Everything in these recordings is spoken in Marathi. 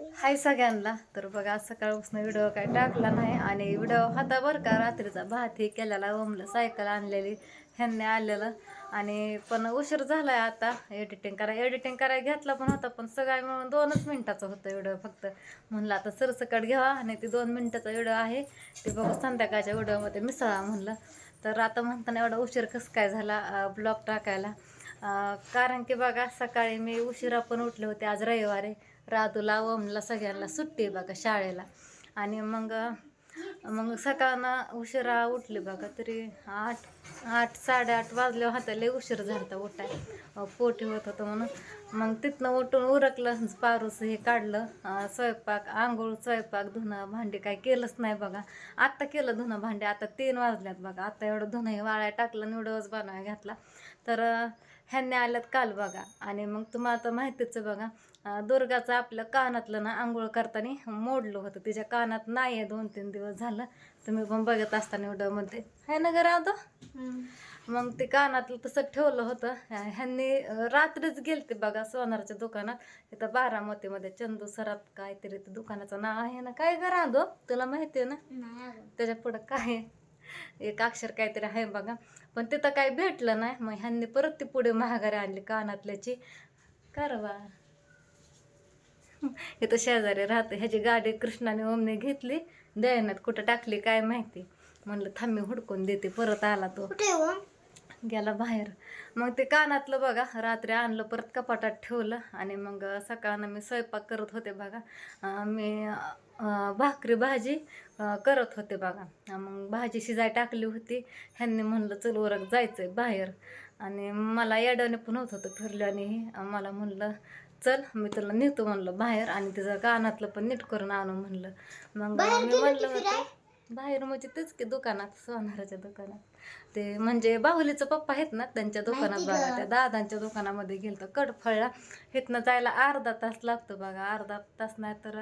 हाय सगळ्यांना. तर बघा आज सकाळपासून व्हिडिओ काय टाकला नाही आणि व्हिडिओ होता बरं का रात्रीचा भात हे केलेला ओमलं सायकल आणलेली ह्यांनी आलेलं. आणि पण उशीर झालाय आता एडिटिंग करा एडिटिंग करायला घेतला पण होता पण सगळ्या मिळून दोनच मिनिटाचा होता व्हिडिओ फक्त. म्हणलं आता सरसकट घ्यावा आणि ती दोन मिनिटाचा व्हिडिओ आहे ते बघू संध्याकाळच्या व्हिडिओमध्ये मिसळा म्हणलं. तर आता म्हणताना एवढा उशीर कसं काय झाला ब्लॉग टाकायला. कारण की बघा सकाळी मी उशिरा पण उठले होते आज रविवारी राधूला ओमला सगळ्यांना सुट्टी बघा शाळेला. आणि मग मग सकाळनं उशिरा उठले बघा तरी आठ आठ साडेआठ वाजले होता लय उशीर झाला होता उठाय पोटी होत होतं म्हणून. मग तिथनं उठून उरकलं पारूस हे काढलं स्वयंपाक आंघोळ स्वयंपाक धुणं भांडी काय केलंच नाही बघा. आत्ता केलं धुणं भांडे आता तीन वाजल्यात बघा. आता एवढं धुणं हे वाळ्या टाकलं निवडच बनवाय घातला. तर ह्यांनी आल्यात काल बघा. आणि मग तुम्हाला तर माहितीच आहे बघा दुर्गाचं आपलं कानातलं ना आंघोळ करताना मोडलं होतं. तिच्या कानात नाही आहे दोन तीन दिवस झालं. तुम्ही पण बघत असताना व्हिडिओमध्ये आहे ना घरा मग ते कानातलं तसं ठेवलं होतं. ह्यांनी रात्रीच गेलते बघा सोनारच्या दुकानात. इथं बारामतीमध्ये चंदू सरात काहीतरी ते दुकानाचं नाव आहे ना. काय घरा दो तुला माहिती आहे ना? त्याच्या पुढं काय? एक अक्षर काहीतरी आहे बघा. पण तिथं काही भेटलं नाही. मग ह्यांनी परत ती पुढे महागारी आणली कानातल्याची. करवा इथं शेजारी राहते. ह्याची गाडी कृष्णाने ओमने घेतली द्यायनात कुठं टाकली काय माहिती? म्हणलं थांबी हुडकून देते परत आला तो. गेला बाहेर. मग ते कानातलं बघा रात्री आणलं परत कपाटात ठेवलं आणि मग सकाळनं मी स्वयंपाक करत होते बघा. मी भाकरी भाजी करत होते बघा. मग भाजी शिजाय टाकली होती. ह्यांनी म्हणलं चल उरक जायचंय बाहेर. आणि मला येड्याने पण होत होतं फिरल्याने मला म्हणलं चल मी तुला नेतो म्हणलं बाहेर आणि तिचं कानातलं पण नीट करून आणू म्हणलं. मग मी म्हणलं होतं बाहेर म्हणजे तेच की दुकानात सोनाराच्या दुकानात. ते म्हणजे बाहुलीचं पप्पा आहेत ना त्यांच्या दुकानात बघा त्या दादांच्या दुकानामध्ये गेलं तर कडफळला इथनं जायला अर्धा तास लागतो बघा अर्धा तास नाही तर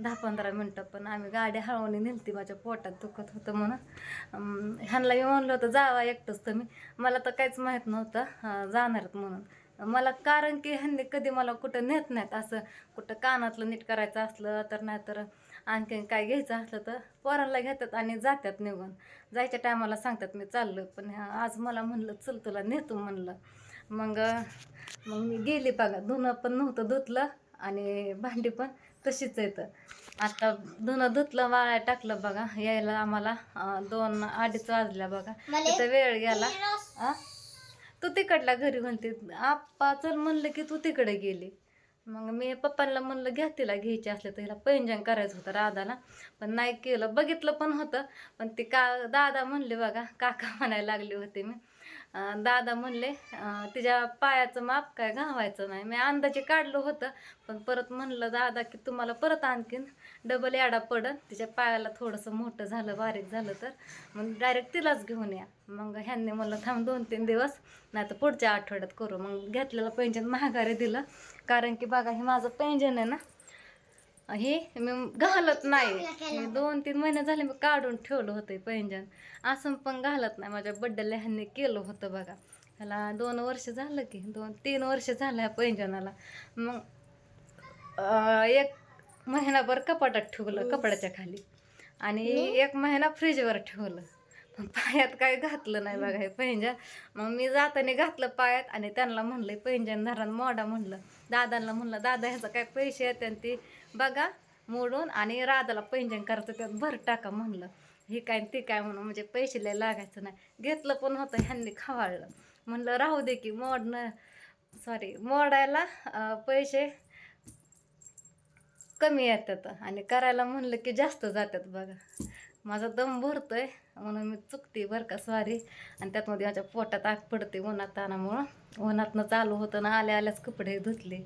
दहा पंधरा मिनटं पण आम्ही गाडी हळवणी नेलती माझ्या पोटात दुखत होतं म्हणून. ह्यांना मी म्हणलं होतं जावा एकटंच तुम्ही. मला तर काहीच माहीत नव्हतं अं, जाणारच म्हणून. मला कारण की ह्यांनी कधी मला कुठं नेत नाहीत असं. कुठं कानातलं नीट करायचं असलं तर नाहीतर आणखीन काय घ्यायचं असलं तर पोरांना घेतात आणि जातात निघून. जायच्या टायमाला सांगतात मी चाललो पण आज मला म्हणलं चल तुला नेतो म्हणलं. मग मग मी गेली बघा. धुणं पण नव्हतं धुतलं आणि भांडी पण तशीच येतं आता धुणं धुतलं वाळाय टाकलं बघा. यायला आम्हाला दोन अडीच वाजल्या बघा. तिथं वेळ गेला? तू तिकडला घरी म्हणते आप्पा चल म्हणलं की तू तिकडे गेली. मग मी पप्पांना म्हणलं घ्या तिला घ्यायची असले तर हिला पैंजन करायचं होतं राधाला. पण नाही केलं. बघितलं पण होतं. पण ते का दादा म्हणले बघा काका म्हणायला लागले होते मी. दादा म्हणले तिच्या पायाचं माप काय घावायचं नाही. मी अंदाजे काढलं होतं पण परत म्हणलं दादा की तुम्हाला परत आणखीन डबल याडा पडन. तिच्या पायाला थोडंसं मोठं झालं बारीक झालं तर. मग डायरेक्ट तिलाच घेऊन या. मग ह्यांनी म्हणलं थांब दोन तीन दिवस नाही तर पुढच्या आठवड्यात करू. मग घेतलेलं पेंजन महागारे दिलं. कारण की बघा हे माझं पेंजन आहे ना हे मी घालत नाही. मी दोन तीन महिने झाले मी काढून ठेवलं होतं पैंजण. असं पण घालत नाही. माझ्या बड्डेला ह्यांनी केलं होतं बघा. ह्याला दोन वर्ष झालं की दोन तीन वर्ष झालं ह्या पैंजणाला. मग एक महिनाभर कपाटात ठेवलं कपड्याच्या खाली. आणि एक महिना फ्रीजवर ठेवलं. पायात काय घातलं नाही बघा हे पैंजण मग मी जाताना घातलं पायात आणि त्यांना म्हणलं पैंजण धरण मोडा म्हणलं. दादांना म्हणलं दादा ह्याचं काय पैसे आहेत? आणि ते बघा मोडून आणि राधाला पैंजण करायचं त्यात भर टाका म्हणलं. हे काय ते काय? म्हणून म्हणजे पैसे लय लागायचं नाही. घेतलं पण होतं ह्यांनी खवाळलं. म्हणलं राहू दे की मोडणं सॉरी मोडायला पैसे कमी येतात. आणि करायला म्हणलं की जास्त जातात बघा. माझा दम भरतोय म्हणून मी चुकते बरं का स्वारी आणि त्यातमध्ये माझ्या पोटात आग पडते उन्हात ताणामुळं उन्हातनं चालू होतं ना आल्या आल्याच कपडे धुतले.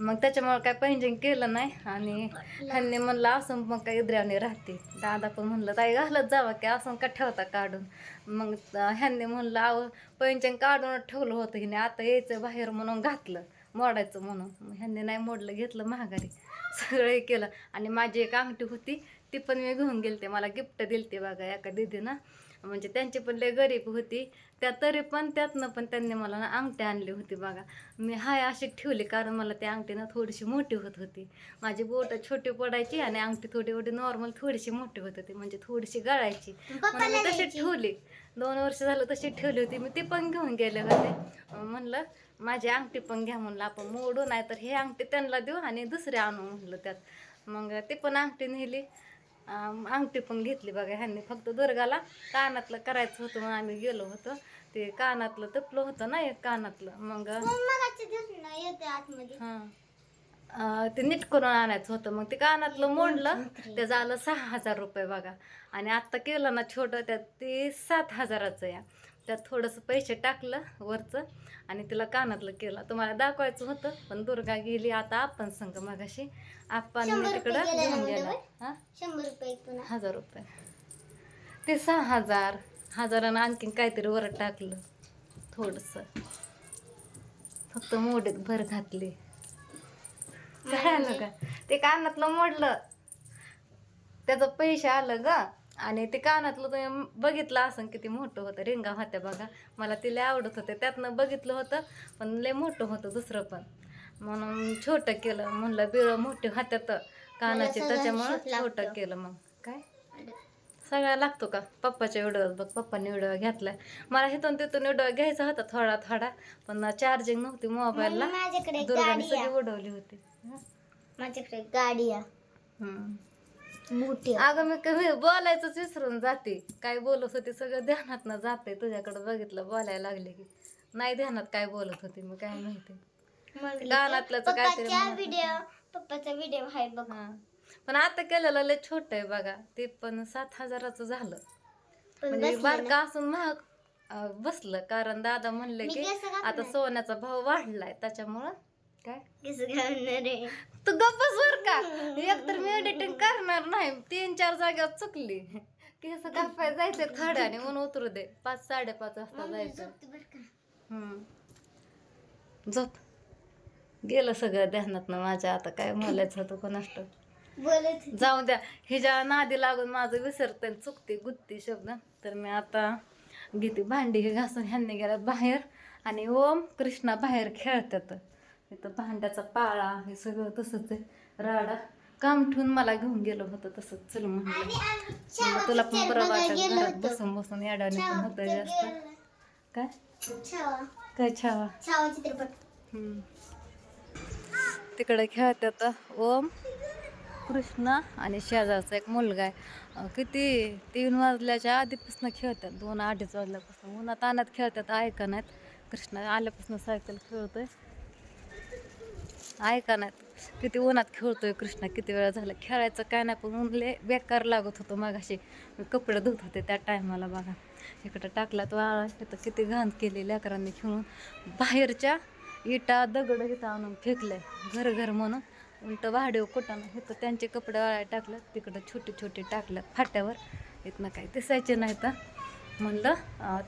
मग त्याच्यामुळं काय पैंजन केलं नाही आणि ह्यांनी म्हणलं असं मग काय इद्र्याने राहते. दादा पण म्हणलं ताई घालत जावा की असं का ठेवता काढून? मग ह्यांनी म्हणलं अहो पैंजन काढून ठेवलं होतं हिने आता यायचं बाहेर म्हणून घातलं मोडायचं म्हणून. ह्यांनी नाही मोडलं घेतलं महागारी सगळं हे केलं. आणि माझी एक अंगठी होती ती पण मी घेऊन गेलते. मला गिफ्ट दिलते बघा एका दिदीनं. म्हणजे त्यांची पण लय गरीब होती. त्या तरी पण त्यातनं पण त्यांनी मला ना अंगठी आणली होती बघा. मी हाय अशी ठेवली कारण मला त्या अंगठीनं थोडीशी मोठी होत होती. माझी बोटं छोटी पडायची आणि अंगठी थोडी थोडी नॉर्मल थोडीशी मोठी होत होती. म्हणजे थोडीशी गळायची. मी तशी ठेवली. दोन वर्ष झालं तशी ठेवली होती. मी ती पण घेऊन गेले होते. म्हणलं माझी अंगठी पण घ्या म्हणलं. आपण मोडू नाही तर हे अंगठी त्यांना देऊ आणि दुसरे आणू म्हणलं त्यात. मग ते पण अंगठी नेली. अंगठी पण घेतली बघा ह्यांनी. फक्त दुर्गाला कानातलं करायचं होतं म्हणून आम्ही गेलो होतो. ते कानातलं तपलं होतं ना एक कानातलं. मग हां. अं, ते नीट करून आणायचं होतं. मग ते कानातलं मोडलं. ते झालं सहा हजार रुपये बघा. आणि आत्ता केलं ना छोटं त्यात ते सात हजाराचं या. त्यात थोडंसं पैसे टाकलं वरचं आणि तिला कानातलं केलं. तुम्हाला दाखवायचं होतं पण दुर्गा गेली. आता आपण संग मगाशी आपण तिकडं घेऊन गेला? हा? हजार रुपये. ते सहा हजार. हजारानं आणखीन काहीतरी वर टाकलं. थोडंसं. फक्त मोडीत भर घातली. काय आलं का ते कानातलं मोडलं. त्याचं पैसे आलं ग. आणि ते कानातलं तुम्ही बघितलं असं किती मोठं होतं. रिंगा होत्या बघा. मला ते लय आवडत होते. त्यातनं बघितलं होतं पण लय मोठं होतं दुसरं पण. म्हणून छोटं केलं. म्हणलं बिळं मोठे होत्यात कानाचे त्याच्यामुळं. छोटं केलं मग. काय? सगळा लागतो का? पप्पाच्या व्हिडिओ बघ पप्पाने व्हिडिओ घेतलाय मला इथून तिथून व्हिडिओ घ्यायचा होता थोडा थोडा पण चार्जिंग नव्हती मोबाईलला दुर्गाने सगळी उडवली होती. माझ्याकडे गाडी. मोठी. अगं मी कमी बोलायचंच विसरून जाते. काय बोलत होते सगळं ध्यानात ना जाते तुझ्याकडे बघितलं बोलायला लागले की. नाही ध्यानात काय बोलत होते मग काय माहिती. म्हणलं गाण्यातलं तर काहीतरी पप्पाच्या म्हणत व्हिडिओ पप्पाचा व्हिडिओ आहे बघ. पण आता केलेलं लय छोट आहे बघा. ते पण सात हजाराचं झालं. म्हणजे बारका असून महाग बसलं. कारण दादा म्हणले की. आता सोन्याचा भाव वाढलाय. त्याच्यामुळं काय? तू गप्पच बर का? एकतर मी एडिटिंग करणार नाही तीन चार जागेवर चुकली. केस कापाय जायचंय थोड्याने ऊन उतरू दे. पाच साडेपाच वाजता जायचं. हम्म. झोप. गेलं सगळं ध्यानात ना माझ्या आता काय बोलायचं होतं कोणाष्ट. जाऊ द्या. हिच्या नादी लागून माझं विसरते चुकते गुत्ती शब्द. तर मी आता घेते भांडी घासून ह्यांनी गेल्या बाहेर. आणि ओम कृष्णा बाहेर खेळतात. इथं भांड्याचा पाळा हे सगळं तसंच आहे. राडा. काम ठेवून मला घेऊन गेलं होतं तसंच. चल म्हणलं. तुला पण बरं वाटत घरात. बसून बसून याडाने पण होतं जास्त. काय? काय छावा. तिकडे खेळतात ओम कृष्णा आणि शेजारचा एक मुलगा आहे. किती? तीन वाजल्याच्या आधीपासून खेळतात दोन अडीच वाजल्यापासून. उन्हात अनात खेळतात ऐका नाहीत? कृष्णा आल्यापासून सायकल खेळतोय. ऐका नाहीत किती उन्हात खेळतोय कृष्णा किती वेळा झाला. खेळायचं काय नाही पण ऊन लय बेकार लागत होतो मागाशी. मी कपडे धुत होते त्या टायमाला बघा. इकडं टाकला तो आळा किती घाण केली लेकरांनी खेळून. बाहेरच्या इटा दगड इथं आणून फेकले घर घर म्हणून. उलटं वाढीव कुटानं तर त्यांचे कपडे वाळाय टाकलं तिकडं छोटे छोटे टाकलं फाट्यावर. इथनं काही दिसायचे नाही तर म्हणलं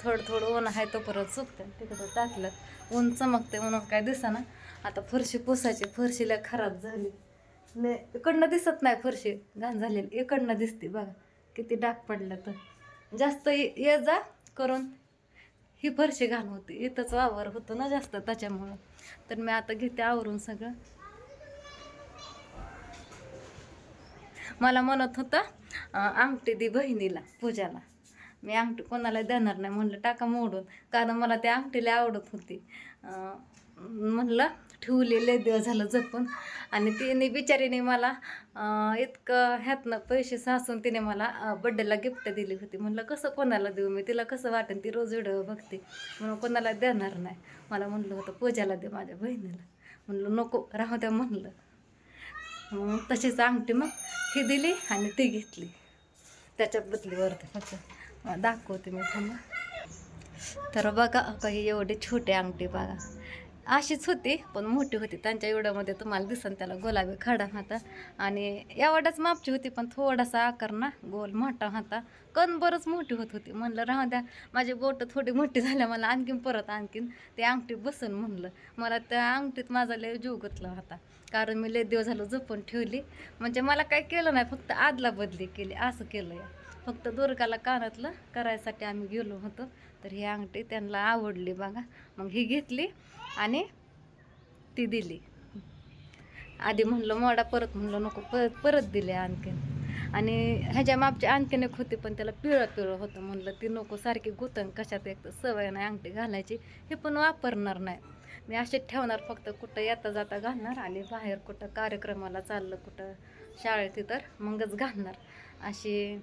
थोडं थोडं ऊन आहे तो परत सुकतं तिकडं टाकलं ऊन चमकते म्हणून काय दिसाना. आता फरशी पुसायची फरशीला खराब झाली. ले इकडनं दिसत नाही फरशी. घाण झालेली. इकडनं दिसते बघा किती डाग पडला तर. जास्त ये ये जा करून. ही फरशी घाण होती. इथंच वावर होतो ना जास्त त्याच्यामुळं. तर मी आता घेते आवरून सगळं. मला म्हणत होता आमटी अंगठी दे बहिणीला पूजाला. मी अंगठी कोणाला देणार नाही म्हणलं टाका मोडून. कारण मला त्या अंगठीला आवडत होती. म्हणलं ठेवलेले लय दिवस झालं जपून. आणि तिने बिचारीने मला इतकं ह्यातनं पैसे सासून तिने मला बड्डेला गिफ्ट दिली होती. म्हणलं कसं कोणाला देऊ मी? तिला कसं वाटेन? ती रोज व्हिडिओ बघते. म्हणून कोणाला देणार नाही. मला म्हणलं होतं पूजाला दे माझ्या बहिणीला. म्हणलं नको राहू द्या म्हणलं. मग तशीच अंगठी मग ही दिली आणि ती घेतली. त्याच्या बदलीवरती फक्त दाखवते मी थांबा तर बघा काही एवढे छोटे अंगठी बघा. अशीच होती पण मोठी होती. त्यांच्या एवढ्यामध्ये तुम्हाला दिसन त्याला गुलाबी खडा होता. आणि एवढाच मापची होती पण थोडासा आकार ना गोल मोठा होता. कण बरंच मोठी होत होती. म्हणलं राहू द्या माझी बोटं थोडी मोठी झाल्या मला आणखीन परत आणखीन ते अंगठी बसून म्हणलं. मला त्या अंगठीत माझा लय जीव गुतला होता. कारण मी लय देव झालं जपून ठेवली. म्हणजे मला काय केलं नाही फक्त आदला बदली केली असं केलं या. फक्त दुर्गाला कानातलं करायसाठी आम्ही गेलो होतो. तर ही अंगठी त्यांना आवडली बघा. मग ही घेतली. आणि ती दिली. आधी म्हणलं मोडा परत म्हणलं नको परत परत दिले आणखीन. आणि ह्याच्या मापचे आणखीन एक होते पण त्याला पिवळं पिवळं होतं. म्हणलं ती नको सारखी गुतंग कशात एक तर सवय नाही अंगठी घालायची हे पण वापरणार नाही. मी असे ठेवणार फक्त कुठं येता जाता घालणार आणि बाहेर कुठं कार्यक्रमाला चाललं कुठं शाळेत तर मगच घालणार. अशी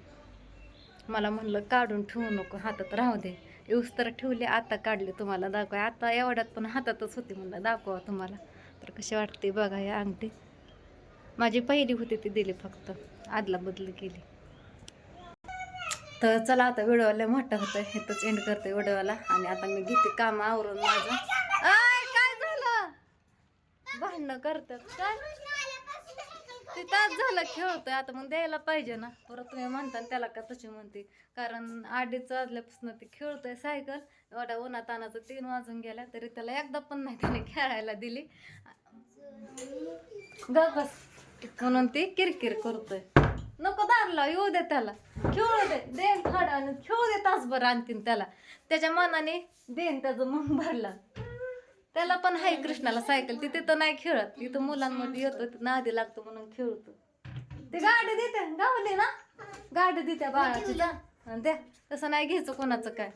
मला म्हणलं काढून ठेवू नको हातात राहू दे. येऊस तर ठेवले आता काढले तुम्हाला दाखवा आता एवढ्यात पण हातातच होती म्हणलं दाखवा तुम्हाला. तर कशी वाटते बघा या अंगठी. माझी पहिली होती ती दिली फक्त आदला बदली केली. तर चला आता व्हिडिओला मोठा होतं हेच एंड करते व्हिडिओला. आणि आता मी घेते काम आवरून माझं. काय झालं? भांडणं करतात काय? ते तास झालं खेळतोय आता मग द्यायला पाहिजे ना. परत तुम्ही म्हणता त्याला का तशी म्हणते. कारण आडीच वाजल्यापासून ते खेळतोय सायकल एवढ्या उन्हात तानाचं तीन वाजून गेल्या तरी त्याला एकदा पण नाही त्याने खेळायला दिली. ग बस. म्हणून ती किरकिर करतोय. नको दारला येऊ दे त्याला. खेळू दे देन थोडा आणि खेळू दे तासभर आणतीन त्याला. त्याच्या मनाने देन त्याचं मन भरला. त्याला पण हाय कृष्णाला सायकल ती तिथं नाही खेळत. तिथं मुलांमध्ये येतो तिथं नादी लागतो म्हणून खेळतो. ते गाडी देते गावली ना? गाडी देते बाळाची. द्या. तसं नाही घ्यायचं कोणाचं काय.